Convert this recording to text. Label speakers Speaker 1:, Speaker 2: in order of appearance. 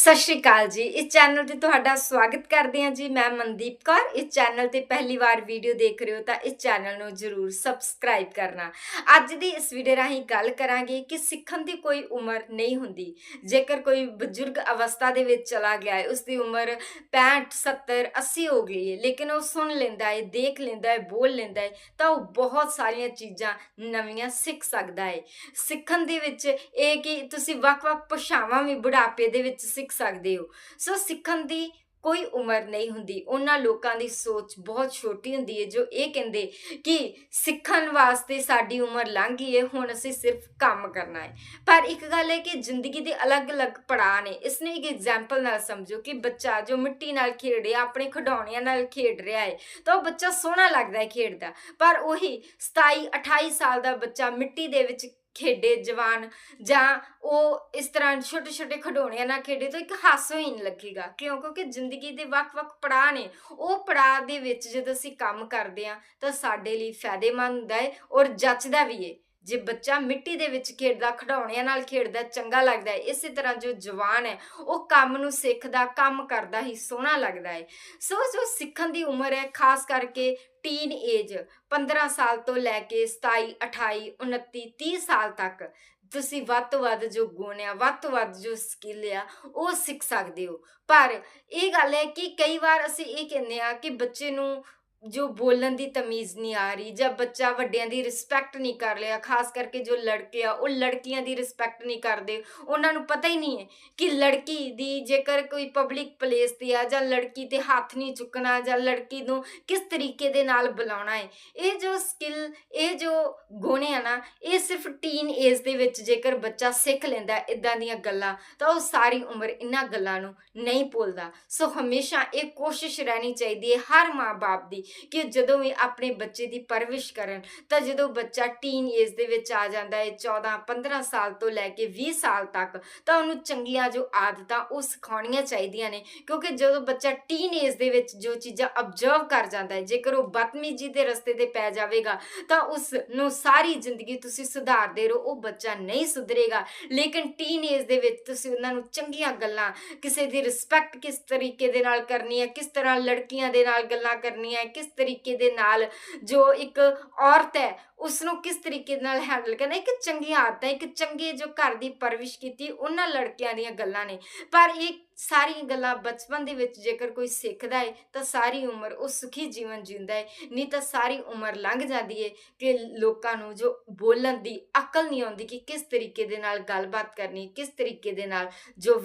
Speaker 1: ਸਤਿ ਸ਼੍ਰੀ ਅਕਾਲ ਜੀ। ਇਸ ਚੈਨਲ ਤੇ ਤੁਹਾਡਾ ਸਵਾਗਤ ਕਰਦੇ ਹਾਂ ਜੀ। ਮੈਂ ਮਨਦੀਪ ਕੌਰ। ਇਸ ਚੈਨਲ ਤੇ ਪਹਿਲੀ ਵਾਰ ਵੀਡੀਓ ਦੇਖ ਰਹੇ ਹੋ ਤਾਂ ਇਸ ਚੈਨਲ ਨੂੰ ਜਰੂਰ ਸਬਸਕ੍ਰਾਈਬ ਕਰਨਾ। ਅੱਜ ਦੀ ਇਸ ਵੀਡੀਓ ਰਾਹੀਂ ਗੱਲ ਕਰਾਂਗੇ ਕਿ ਸਿੱਖਣ ਦੀ ਕੋਈ ਉਮਰ ਨਹੀਂ ਹੁੰਦੀ। ਜੇਕਰ ਕੋਈ ਬਜ਼ੁਰਗ ਅਵਸਥਾ ਦੇ ਵਿੱਚ ਚਲਾ ਗਿਆ ਹੈ ਉਸ ਦੀ ਉਮਰ 65 70 80 ਹੋ ਗਈ ਹੈ, ਲੇਕਿਨ ਉਹ ਸੁਣ ਲੈਂਦਾ ਹੈ, ਦੇਖ ਲੈਂਦਾ ਹੈ, ਬੋਲ ਲੈਂਦਾ ਹੈ, ਤਾਂ ਉਹ ਬਹੁਤ ਸਾਰੀਆਂ ਚੀਜ਼ਾਂ ਨਵੀਆਂ ਸਿੱਖ ਸਕਦਾ ਹੈ। ਸਿੱਖਣ ਦੇ ਵਿੱਚ ਇਹ ਕਿ ਤੁਸੀਂ ਵੱਖ-ਵੱਖ ਭਾਸ਼ਾਵਾਂ ਵੀ ਬੁਢਾਪੇ ਦੇ ਵਿੱਚ ਸਿੱਖ ਸਕਦੇ ਹੋ। ਸੋ ਸਿੱਖਣ ਦੀ ਕੋਈ ਉਮਰ ਨਹੀਂ ਹੁੰਦੀ। ਉਹਨਾਂ ਲੋਕਾਂ ਦੀ ਸੋਚ ਬਹੁਤ ਛੋਟੀ ਹੁੰਦੀ ਹੈ, ਜੋ ਇਹ ਕਹਿੰਦੇ ਕਿ ਸਿੱਖਣ ਵਾਸਤੇ ਸਾਡੀ ਉਮਰ ਲੰਘ ਗਈ ਹੈ, ਹੁਣ ਅਸੀਂ ਸਿਰਫ ਕੰਮ ਕਰਨਾ ਹੈ। ਪਰ ਇੱਕ ਗੱਲ ਹੈ ਕਿ ਜ਼ਿੰਦਗੀ ਦੇ ਅਲੱਗ-ਅਲੱਗ ਪੜਾਅ ਨੇ। ਇਸ ਨੂੰ ਇੱਕ ਐਗਜ਼ਾਮਪਲ ਨਾਲ ਸਮਝੋ ਕਿ ਬੱਚਾ ਜੋ ਮਿੱਟੀ ਨਾਲ ਖੇਡ ਰਿਹਾ, ਆਪਣੇ ਖਿਡੌਣਿਆਂ ਨਾਲ ਖੇਡ ਰਿਹਾ ਹੈ, ਤਾਂ ਉਹ ਬੱਚਾ ਸੋਹਣਾ ਲੱਗਦਾ ਹੈ ਖੇਡਦਾ। ਪਰ ਉਹੀ 27 28 ਸਾਲ ਦਾ ਬੱਚਾ ਮਿੱਟੀ ਦੇ ਵਿੱਚ ਖੇਡੇ ਜਵਾਨ, ਜਾਂ ਉਹ ਇਸ ਤਰ੍ਹਾਂ ਛੋਟੇ ਛੋਟੇ ਖਿਡੌਣਿਆਂ ਨਾਲ ਖੇਡੇ ਤਾਂ ਇੱਕ ਹਾਸਾ ਹੀ ਨਹੀਂ ਲੱਗੇਗਾ। ਕਿਉਂ? ਕਿਉਂਕਿ ਜ਼ਿੰਦਗੀ ਦੇ ਵੱਖ-ਵੱਖ ਪੜਾਅ ਨੇ। ਉਹ ਪੜਾਅ ਦੇ ਵਿੱਚ ਜਦੋਂ ਅਸੀਂ ਕੰਮ ਕਰਦੇ ਹਾਂ, ਤਾਂ ਸਾਡੇ ਲਈ ਫਾਇਦੇਮੰਦ ਹੁੰਦਾ ਹੈ ਔਰ ਜੱਚਦਾ ਵੀ ਹੈ ਜੇ ਬੱਚਾ ਮਿੱਟੀ ਦੇ ਵਿੱਚ ਖੇਡਦਾ, ਖਿਡੌਣਿਆਂ ਨਾਲ ਖੇਡਦਾ, ਚੰਗਾ ਲੱਗਦਾ ਹੈ, ਇਸੇ ਤਰ੍ਹਾਂ ਜੋ ਜਵਾਨ ਹੈ, ਉਹ ਕੰਮ ਨੂੰ ਸਿੱਖਦਾ, ਕੰਮ ਕਰਦਾ ਹੀ ਸੋਹਣਾ ਲੱਗਦਾ ਹੈ। ਸੋ, ਜੋ ਸਿੱਖਣ ਦੀ ਉਮਰ ਹੈ, ਖਾਸ ਕਰਕੇ ਟੀਨ ਏਜ 15 ਸਾਲ ਤੋਂ ਲੈ ਕੇ 27 28 29 30 ਸਾਲ ਤੱਕ, ਤੁਸੀਂ ਵੱਧ ਤੋਂ ਵੱਧ ਜੋ ਗੁਣ ਆ, ਵੱਧ ਤੋਂ ਵੱਧ ਜੋ ਸਕਿੱਲ ਆ, ਉਹ ਸਿੱਖ ਸਕਦੇ ਹੋ। ਪਰ ਇਹ ਗੱਲ ਹੈ ਕਿ ਕਈ ਵਾਰ ਅਸੀਂ ਇਹ ਕਹਿੰਦੇ ਆ ਕਿ ਬੱਚੇ ਨੂੰ ਜੋ ਬੋਲਣ ਦੀ ਤਮੀਜ਼ ਨਹੀਂ ਆ ਰਹੀ ਜਾਂ ਬੱਚਾ ਵੱਡਿਆਂ ਦੀ ਰਿਸਪੈਕਟ ਨਹੀਂ ਕਰ ਲਿਆ ਖਾਸ ਕਰਕੇ ਜੋ ਲੜਕੇ ਆ, ਉਹ ਲੜਕੀਆਂ ਦੀ ਰਿਸਪੈਕਟ ਨਹੀਂ ਕਰਦੇ। ਉਹਨਾਂ ਨੂੰ ਪਤਾ ਹੀ ਨਹੀਂ ਹੈ ਕਿ ਲੜਕੀ ਦੀ ਜੇਕਰ ਕੋਈ ਪਬਲਿਕ ਪਲੇਸ ਤੇ ਆ ਜਾਂ ਲੜਕੀ ਤੇ ਹੱਥ ਨਹੀਂ ਚੁੱਕਣਾ ਜਾਂ ਲੜਕੀ ਨੂੰ ਕਿਸ ਤਰੀਕੇ ਦੇ ਨਾਲ ਬੁਲਾਉਣਾ ਹੈ, ਇਹ ਜੋ ਸਕਿੱਲ ਇਹ ਜੋ ਗੁਣ ਆ ਨਾ, ਇਹ ਸਿਰਫ ਟੀਨ ਏਜ ਦੇ ਵਿੱਚ ਜੇਕਰ ਬੱਚਾ ਸਿੱਖ ਲੈਂਦਾ ਇਦਾਂ ਦੀਆਂ ਗੱਲਾਂ, ਤਾਂ ਉਹ ਸਾਰੀ ਉਮਰ ਇਹਨਾਂ ਗੱਲਾਂ ਨੂੰ ਨਹੀਂ ਭੁੱਲਦਾ। ਸੋ ਹਮੇਸ਼ਾ ਇਹ ਕੋਸ਼ਿਸ਼ ਰਹਿਣੀ ਚਾਹੀਦੀ ਹੈ ਹਰ ਮਾਂ-ਬਾਪ ਦੀ ਕਿ ਜਦੋਂ ਵੀ ਆਪਣੇ ਬੱਚੇ ਦੀ ਪਰਵਿਸ਼ ਕਰਨ, ਤਾਂ ਜਦੋਂ ਬੱਚਾ ਟੀਨ ਏਜ ਦੇ ਵਿੱਚ ਆ ਜਾਂਦਾ ਹੈ 14 15 ਸਾਲ ਤੋਂ ਲੈ ਕੇ 20 ਸਾਲ ਤੱਕ, ਤਾਂ ਉਹਨੂੰ ਚੰਗੀਆਂ ਜੋ ਆਦਤਾਂ ਉਹ ਸਿਖਾਉਣੀਆਂ ਚਾਹੀਦੀਆਂ ਨੇ। ਕਿਉਂਕਿ ਜਦੋਂ ਬੱਚਾ ਟੀਨ ਏਜ ਦੇ ਵਿੱਚ ਜੋ ਚੀਜ਼ਾਂ ਅਬਜ਼ਰਵ ਕਰ ਜਾਂਦਾ ਹੈ, ਜੇਕਰ ਉਹ ਬਦਤਮੀਜ਼ੀ ਦੇ ਰਸਤੇ ਤੇ ਪੈ ਜਾਵੇਗਾ, ਤਾਂ ਉਸ ਨੂੰ ਸਾਰੀ ਜ਼ਿੰਦਗੀ ਤੁਸੀਂ ਸੁਧਾਰਦੇ ਰਹੋ, ਉਹ ਬੱਚਾ ਨਹੀਂ ਸੁਧਰੇਗਾ। ਲੇਕਿਨ ਟੀਨ ਏਜ ਦੇ ਵਿੱਚ ਤੁਸੀਂ ਉਹਨਾਂ ਨੂੰ ਚੰਗੀਆਂ ਗੱਲਾਂ, ਕਿਸੇ ਦੀ ਰਿਸਪੈਕਟ ਕਿਸ ਤਰੀਕੇ ਦੇ ਨਾਲ ਕਰਨੀ ਹੈ ਕਿਸ ਤਰ੍ਹਾਂ ਲੜਕੀਆਂ ਦੇ ਨਾਲ ਗੱਲਾਂ ਕਰਨੀਆਂ ਕਿਸ ਤਰੀਕੇ ਦੇ ਨਾਲ ਜੋ ਇੱਕ ਔਰਤ ਹੈ ਉਸ ਨੂੰ ਕਿਸ ਤਰੀਕੇ ਨਾਲ ਹੈਂਡਲ ਕਰਨਾ, ਇੱਕ ਚੰਗੀ ਆਦਤ ਹੈ, ਇੱਕ ਚੰਗੇ ਜੋ ਘਰ ਦੀ ਪਰਵਿਸ਼ ਕੀਤੀ ਉਹਨਾਂ ਲੜਕਿਆਂ ਦੀਆਂ ਗੱਲਾਂ ਨੇ। ਪਰ ਇਹ ਸਾਰੀਆਂ ਗੱਲਾਂ ਬਚਪਨ ਦੇ ਵਿੱਚ ਜੇਕਰ ਕੋਈ ਸਿੱਖਦਾ ਹੈ, ਤਾਂ ਸਾਰੀ ਉਮਰ ਉਹ ਸੁਖੀ ਜੀਵਨ ਜਿਉਂਦਾ ਹੈ, ਨਹੀਂ ਤਾਂ ਸਾਰੀ ਉਮਰ ਲੰਘ ਜਾਂਦੀ ਹੈ ਕਿ ਲੋਕਾਂ ਨੂੰ ਜੋ ਬੋਲਣ ਦੀ ਅਕਲ ਨਹੀਂ ਆਉਂਦੀ ਕਿ ਕਿਸ ਤਰੀਕੇ ਦੇ ਨਾਲ ਗੱਲਬਾਤ ਕਰਨੀ, ਕਿਸ ਤਰੀਕੇ ਦੇ ਨਾਲ ਜੋ